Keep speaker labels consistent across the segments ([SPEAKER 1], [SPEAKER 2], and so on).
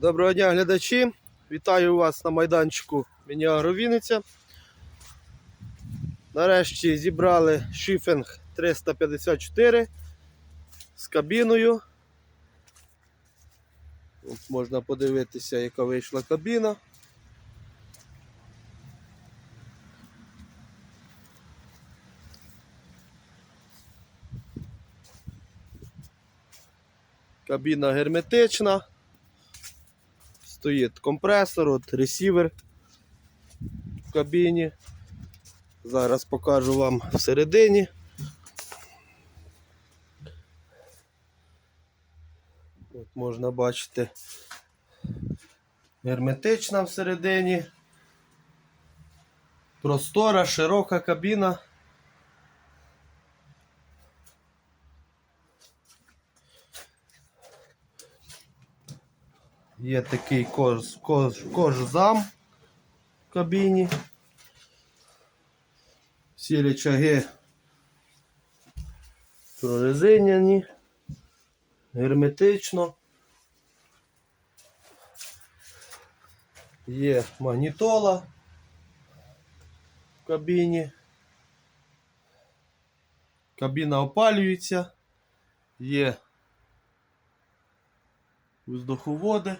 [SPEAKER 1] Доброго дня, глядачі! Вітаю вас на майданчику Мініагро Вінниця. Нарешті зібрали шифінг 354 з кабіною. От можна подивитися, яка вийшла кабіна. Кабіна герметична. Стоїть компресор, от ресівер в кабіні. Зараз покажу вам всередині. От можна бачити герметична всередині. Простора, широка кабіна. Є такий кож, кож, кожзам в кабіні. Всі речаги прорезиняні, герметично. Є магнітола в кабіні. Кабіна опалюється, є воздуховоди.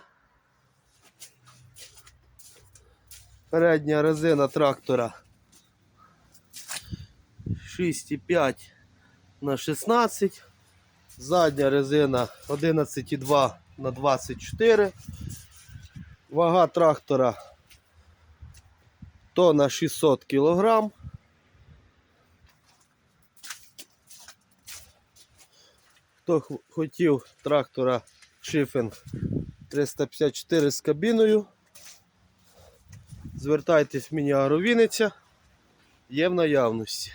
[SPEAKER 1] Передня резина трактора 6,5 на 16. Задня резина 11,2 на 24. Вага трактора тонна 600 кг. Хто хотів трактора шифінг 354 з кабіною. Звертайтесь в міні Вінниця. Є в наявності.